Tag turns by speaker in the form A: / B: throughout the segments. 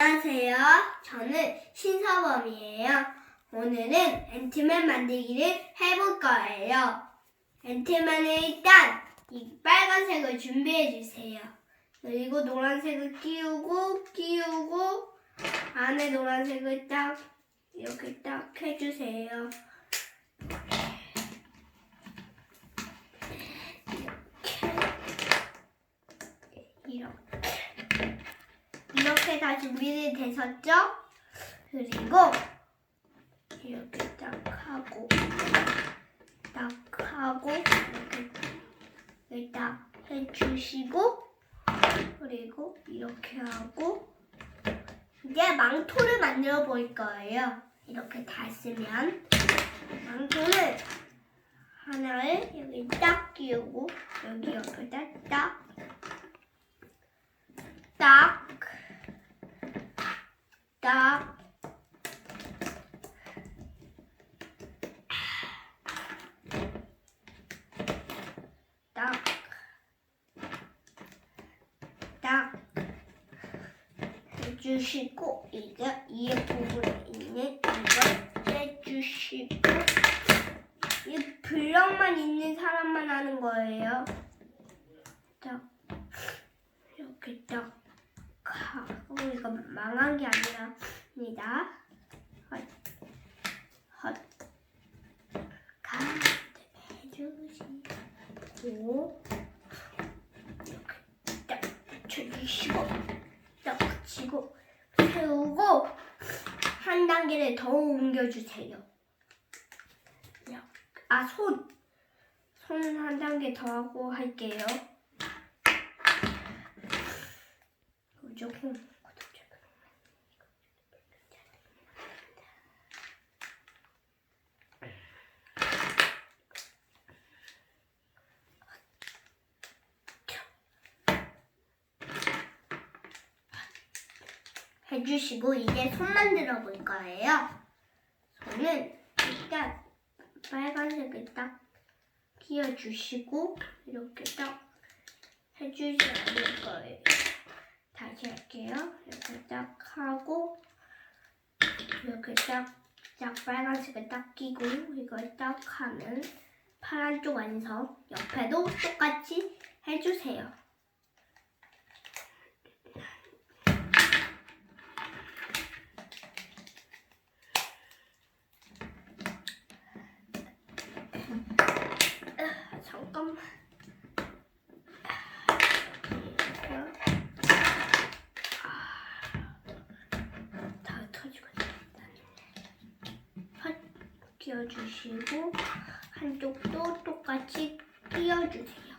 A: 안녕하세요. 저는 신서범이에요. 오늘은 앤트맨 만들기를 해볼 거예요. 앤트맨은 일단 이 빨간색을 준비해 주세요. 그리고 노란색을 끼우고 끼우고 안에 노란색을 딱 이렇게 딱 해주세요. 이렇게 이렇게 다 준비는 되셨죠? 그리고 이렇게 딱 하고 딱 하고 이렇게 딱 해주시고 그리고 이렇게 하고 이제 망토를 만들어 볼 거예요. 이렇게 다 쓰면 망토는 하나를 여기 딱 끼우고 여기 옆에다 딱 딱, 딱, 딱, 딱 해주시고 이제 이 부분에 있는 이걸 해주시고 이 블럭만 있는 사람만 하는 거예요. 딱 이렇게 딱 하고 이거 망한 게 아니라입니다. 헛, 헛, 가운데 해주시고 딱 붙여주시고 딱 붙이고 세우고 한 단계를 더 옮겨주세요. 아, 손. 손한 단계 더 하고 할게요. 무조건 구독, 좋아요. 해주시고 이제 손 만들어 볼 거예요. 손은 일단 빨간색을 딱 끼워주시고 이렇게 딱 해주셔야 될 거예요. 다시 할게요. 이렇게 딱 하고 이렇게 딱, 딱 빨간색을 딱 끼고 이걸 딱 하면 파란 쪽 완성. 옆에도 똑같이 해주세요. 아, 잠깐만. 다 터지거든요. 헛 끼워주시고 한쪽도 똑같이 끼워주세요.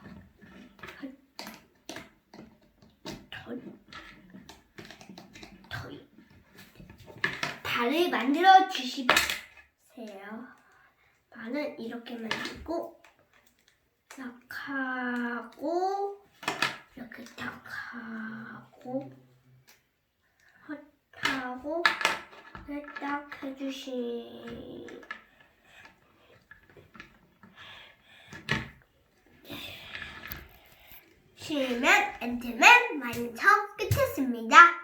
A: 털. 발을 만들어 주시세요. 발은 이렇게 만들고 딱 하고 이렇게 딱 하고 하고 딱 해주시 시면 엔트맨 완성 끝했습니다.